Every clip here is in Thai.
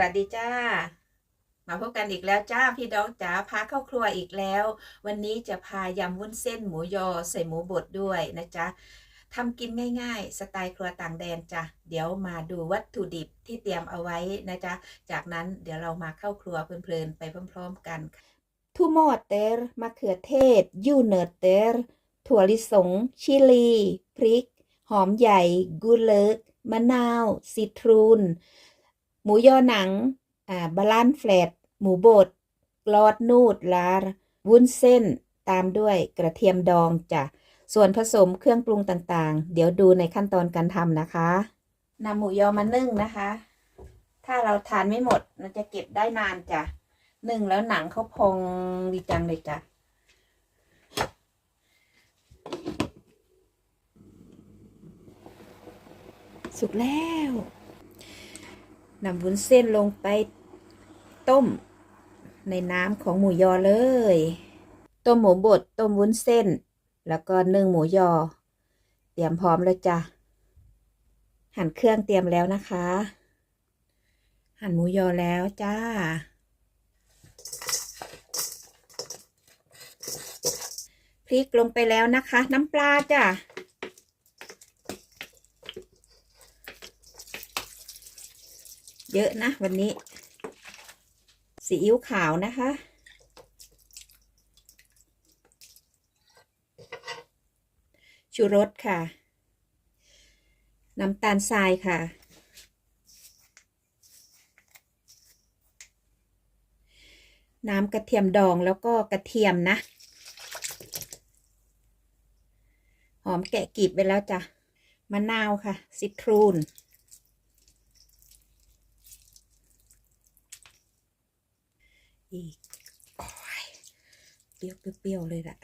วัสดีจ้า มาพบกันอีกแล้วจ้าพี่น้องจ๋าพาเข้าครัวอีกแล้ว วันนี้จะพายำวุ้นเส้นหมูยอใส่หมูบดด้วยนะจ๊ะทำกินง่ายๆ สไตล์ครัวต่างแดนจ้ะเดี๋ยวมาดูวัตถุดิบที่เตรียมเอาไว้นะจ๊ะจากนั้นเดี๋ยวเรามาเข้าครัวเพลินๆไปพร้อมๆกันทูมอเตอร์มะเขือเทศ ยูเนอร์เตอร์ถั่วลิสง ชิลี พริก หอมใหญ่ กุเลิก มะนาว ซิตรูน หมูยอหนังอ่าบาลานแฟลตหมูบดกลอดนูดลาวุ้นเส้นตามด้วยกระเทียมดองจ้ะส่วนผสมเครื่องปรุงต่างๆ เดี๋ยวดูในขั้นตอนการทำนะคะนำหมูยอมานึ่งนะคะ ถ้าเราทานไม่หมดเราจะเก็บได้นานจ้ะนึ่งแล้วหนังเขาพองดีจังเลยจ้ะสุกแล้ว นำวุ้นเส้นลงไปต้ม ในน้ำของหมูยอเลย ต้มหมูบดต้มวุ้นเส้น แล้วก็นึ่งหมูยอ เตรียมพร้อมแล้วจ้ะ หั่นเครื่องเตรียมแล้วนะคะ หั่นหมูยอแล้วจ้าพริกลงไปแล้วนะคะ น้ำปลาจ้ะ เยอะนะวันนี้ซีอิ๊วขาวนะคะ ชูรสค่ะ น้ำตาลทรายค่ะ น้ำกระเทียมดองแล้วก็กระเทียมนะ หอมแกะกลีบไปแล้วจ้ะ มะนาวค่ะ ซิตรูน อีกโอ้ยเปรี้ยวเปรี้ยวๆเลยล่ะ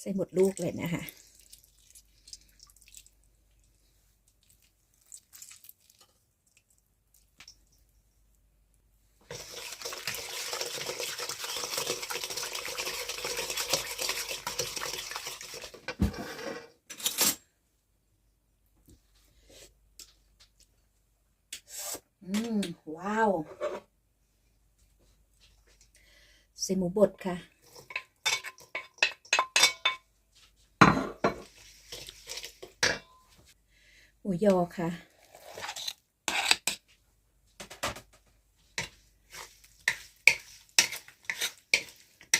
ใส่หมดลูกเลยนะคะ อืม ว้าวใส่หมูบดค่ะ หมูยอค่ะ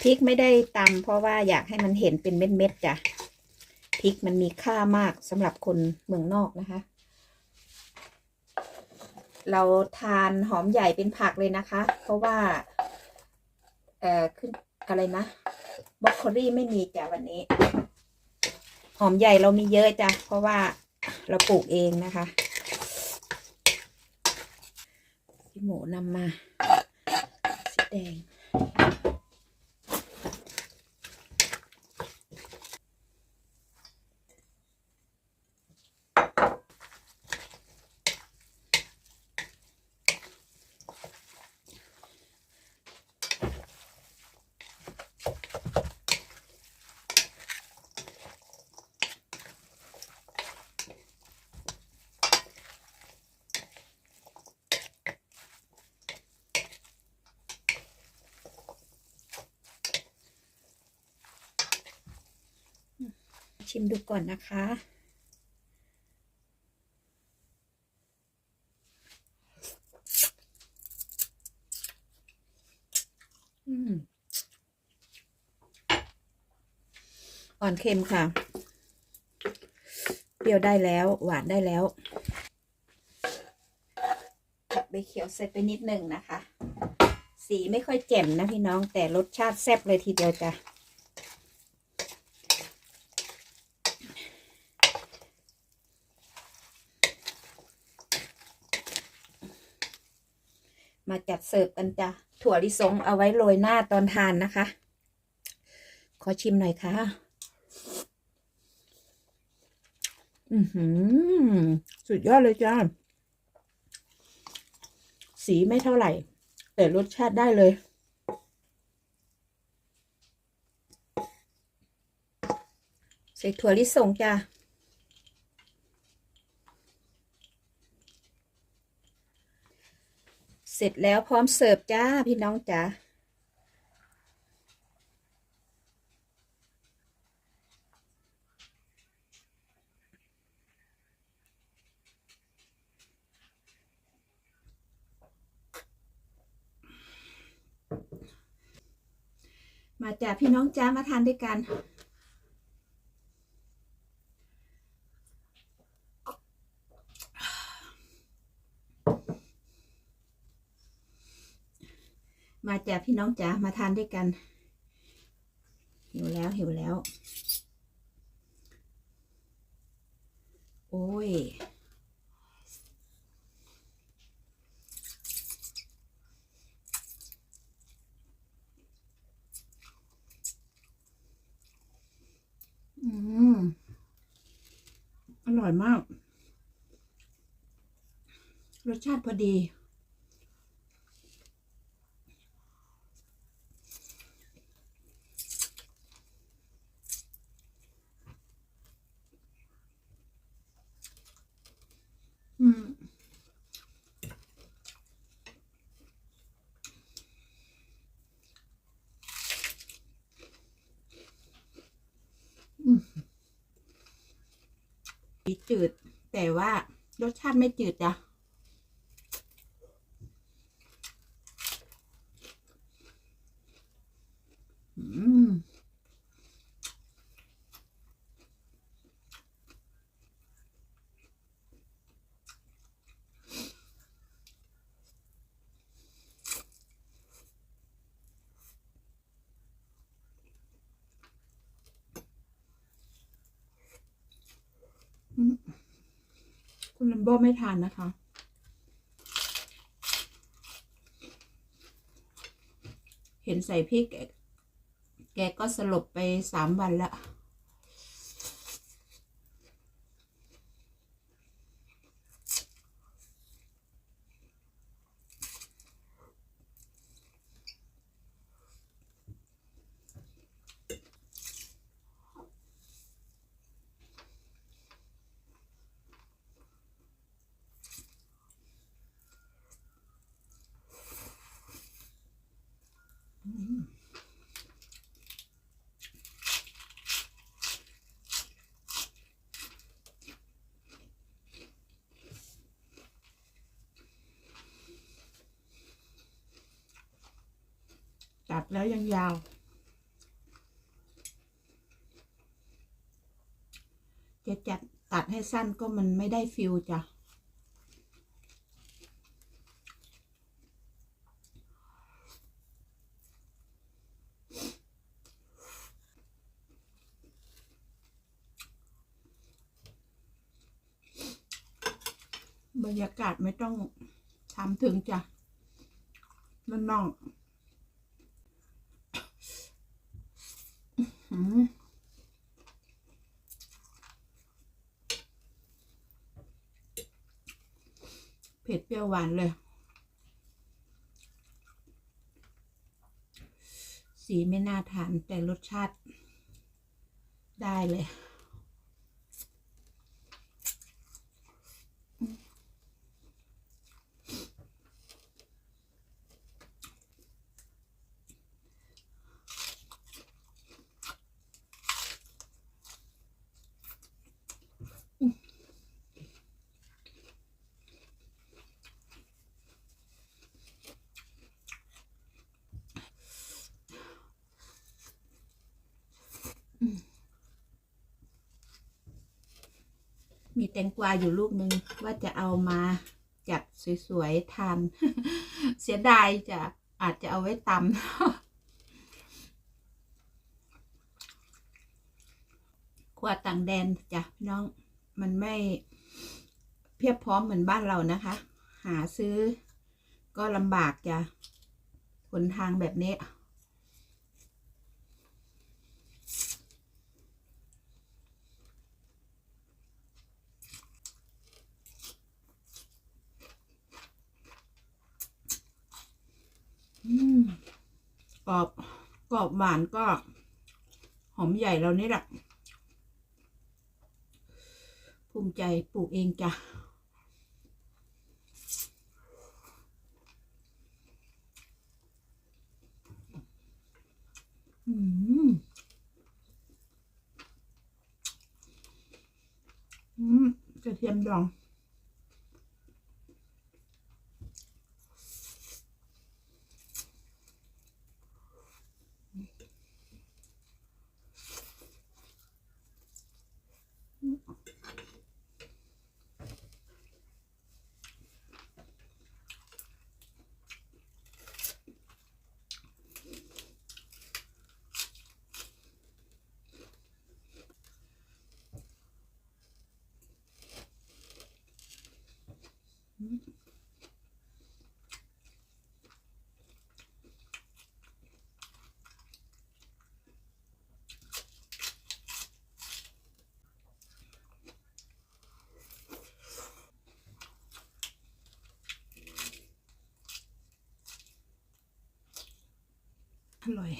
พริกไม่ได้ตำเพราะว่าอยากให้มันเห็นเป็นเม็ดๆจ้ะพริกมันมีค่ามากสำหรับคนเมืองนอกนะคะ เราทานหอมใหญ่เป็นผักเลยนะคะ เพราะว่า เอ่อขึ้นอะไรนะบรอกโคลีไม่มีจ้ะวันนี้ หอมใหญ่เรามีเยอะจ้ะเพราะว่าเราปลูกเองนะคะพี่หมูนำมาสีแดง ชิมดูก่อนนะคะ อืม อ่อนเค็มค่ะ เปรี้ยวได้แล้ว หวานได้แล้วใบเขียวใส่ไปนิดหนึ่งนะคะ สีไม่ค่อยแจ่มนะพี่น้องแต่รสชาติแซ่บเลยทีเดียวจ้ะ มาจัดเสิร์ฟกันจ้ะถั่วลิสงเอาไว้โรยหน้าตอนทานนะคะ ขอชิมหน่อยค่ะ อือหือ สุดยอดเลยจ้า สีไม่เท่าไหร่ แต่รสชาติได้เลย ใส่ถั่วลิสงจ้า เสร็จแล้วพร้อมเสิร์ฟจ้าพี่น้องจ้ามาจากพี่น้องจ้ามาทานด้วยกัน มาจากพี่ น้องจ๋ามาทานด้วยกัน หิวแล้วหิวแล้ว โอ้ยอืมอร่อยมาก รสชาติพอดี อืม อืมจืด แต่ว่ารสชาติไม่จืดจ้ะ อืม คุณลัมโบไม่ทานนะคะ เห็นใส่พริกแกแกก็สลบไปสามวันละ ตัดแล้วยังยาว จะจัดตัดให้สั้นก็มันไม่ได้ฟิลจ้ะบรรยากาศไม่ต้องทำถึงจ้ะมันนอก อืมเผ็ดเปรี้ยวหวานเลย สีไม่น่าทานแต่รสชาติได้เลย วาอยู่ลูกนึงว่าจะเอามาจัดสวยๆทานเสียดายจะอาจจะเอาไว้ตำครัวต่างแดนจ้ะพี่น้องมันไม่เพียบพร้อมเหมือนบ้านเรานะคะ หาซื้อก็ลำบากจ้ะหนทางแบบนี้ อืม กรอบกรอบหวานก็หอมใหญ่เรานี่แหละภูมิใจปลูกเองจ้ะอืมอืมกระเทียมดอง อร่อย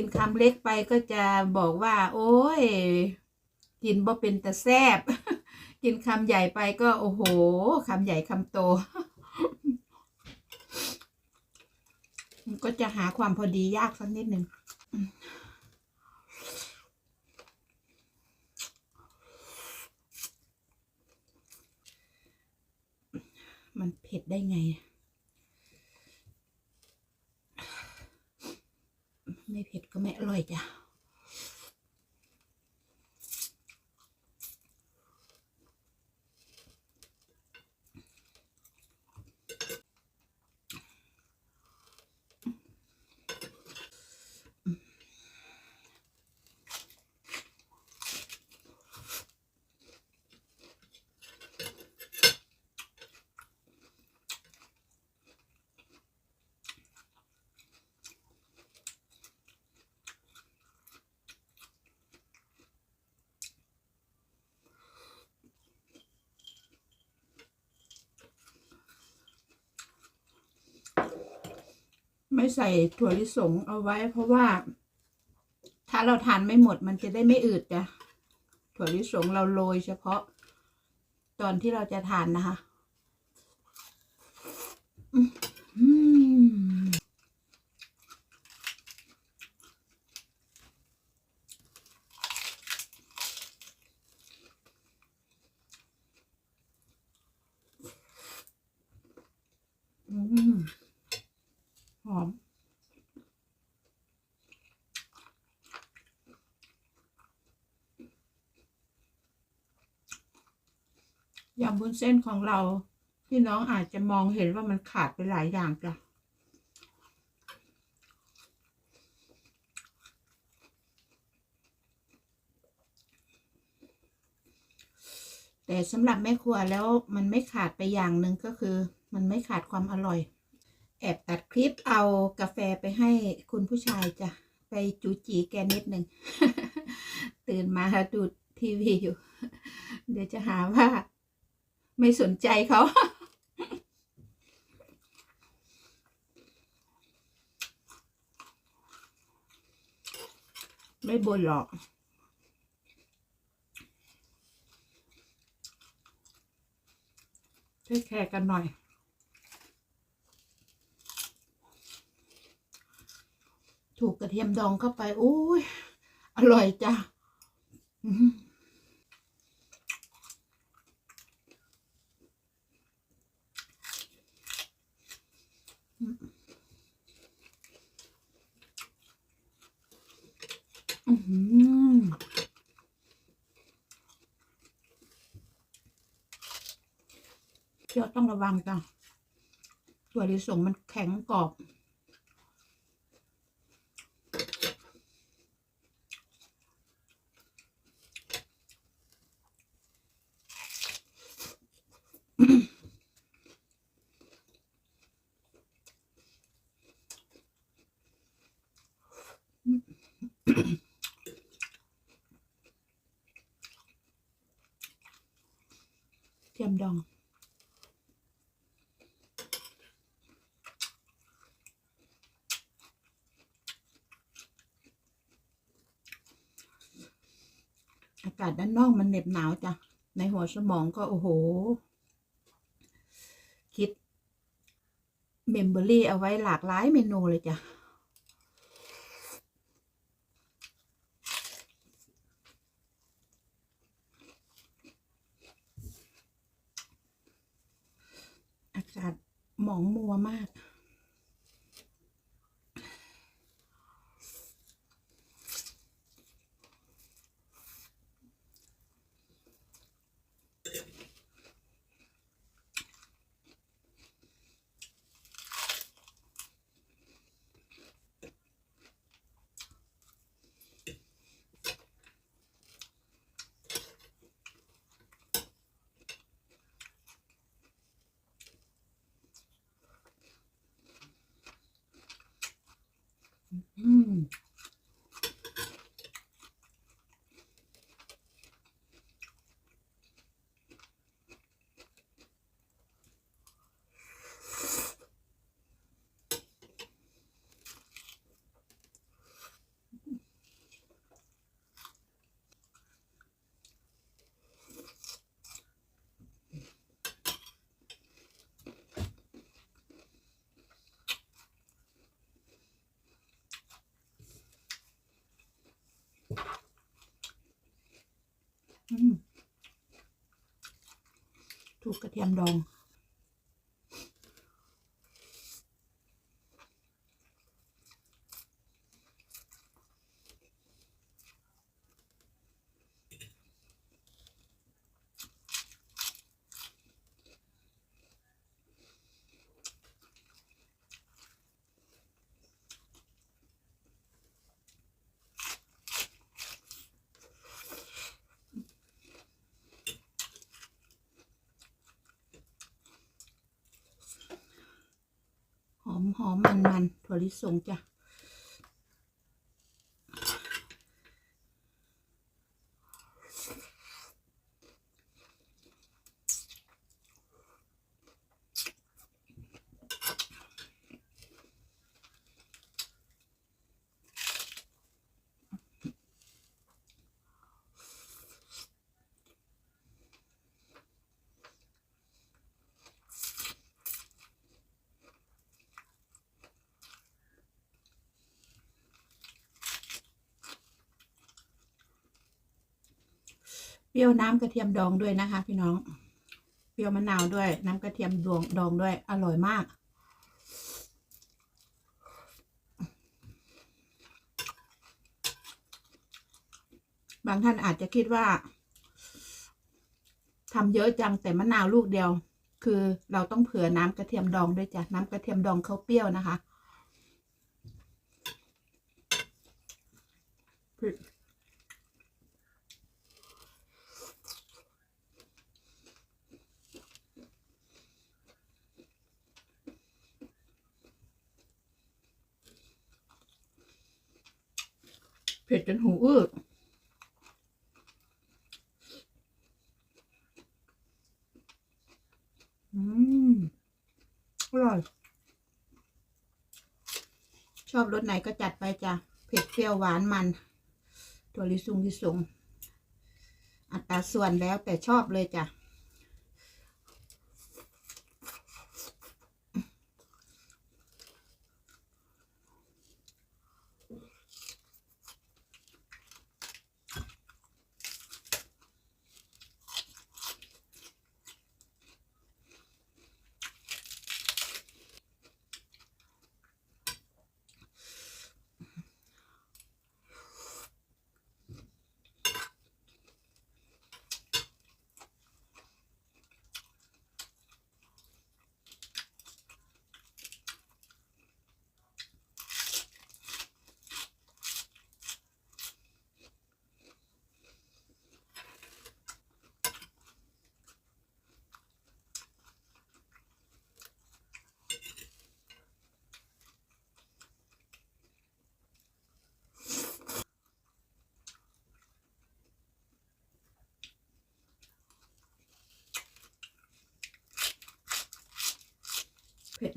กินคำเล็กไปก็จะบอกว่า โอ้ย กินบ่เป็นแต่แซบกินคำใหญ่ไปก็โอ้โหคำใหญ่คำโตก็จะหาความพอดียากสักนิดหนึ่งมันเผ็ดได้ไง ไม่เผ็ดก็ไม่อร่อยจ้ะ ไม่ใส่ถั่วลิสงเอาไว้ เพราะว่า ถ้าเราทานไม่หมดมันจะได้ไม่อืดจ้ะถั่วลิสงเราโรยเฉพาะ ตอนที่เราจะทานนะคะอืมอืมหอม ยำวุ้นเส้นของเรา พี่น้องอาจจะมองเห็นว่ามันขาดไปหลายอย่างจ้ะแต่สำหรับแม่ครัวแล้วมันไม่ขาดไปอย่างหนึ่งก็คือ มันไม่ขาดความอร่อย แอบตัดคลิปเอากาแฟไปให้คุณผู้ชายจ้ะ ไปจูจีแกนิดหนึ่ง ตื่นมาดูทีวีอยู่ เดี๋ยวจะหาว่า ไม่สนใจเขาไม่บ่นหรอกให้แคร์กันหน่อย ถูกกระเทียมดองเข้าไป โอ้ย อร่อยจ้ะอื้อหืออื้อหือ เคี่ยวต้องระวังจ้ะถั่วลิสงมันแข็งกรอบ เทียมดอง อากาศด้านนอกมันเหน็บหนาวจ้ะ ในหัวสมองก็โอ้โห คิด เมมเบอรี่เอาไว้หลากหลายเมนูเลยจ้ะ อากาศห มองมัวมาก อืม อืม ถูกกระเทียมดอง หอมหอมมันมันถั่วลิ สงจ้ะ รี้ยวน้ำกระเทียมดองด้วยนะคะ พี่น้อง เปรี้ยวมะนาวด้วย น้ำกระเทียมดองดองด้วย อร่อยมาก บางท่านอาจจะคิดว่าทำเยอะจังแต่มะนาวลูกเดียว คือเราต้องเผื่อน้ำกระเทียมดองด้วยจ้ะน้ำกระเทียมดองเขาเปรี้ยวนะคะ เผ็ด จนหูอื้ออืมอร่อยชอบรสไหนก็จัดไปจ้ะ เผ็ดเปรี้ยวหวานมัน ตัวลิซุงลิซุงอัตราส่วนแล้วแต่ชอบเลยจ้ะ เผ็ด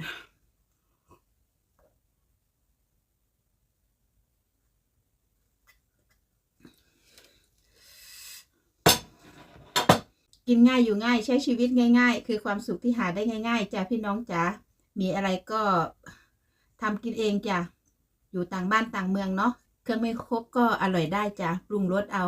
กินง่ายอยู่ง่ายใช้ชีวิตง่าย ๆ คือความสุขที่หาได้ง่าย ๆจ้ะพี่น้องจ๋ามีอะไรก็ทำกินเองจ้ะอยู่ต่างบ้านต่างเมืองเนาะเครื่องไม่ครบก็อร่อยได้จ้ะปรุงรสเอา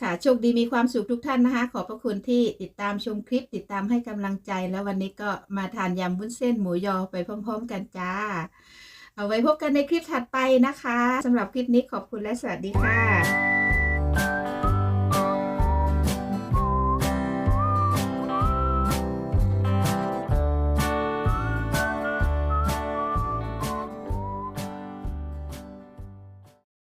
ค่ะโชคดีมีความสุขทุกท่านนะคะ ขอบพระคุณที่ติดตามชมคลิป ติดตามให้กำลังใจ แล้ววันนี้ก็มาทานยำวุ้นเส้นหมูยอไปพร้อม ๆ กันจ้า เอาไว้พบกันในคลิปถัดไปนะคะสำหรับคลิปนี้ขอบคุณและสวัสดีค่ะ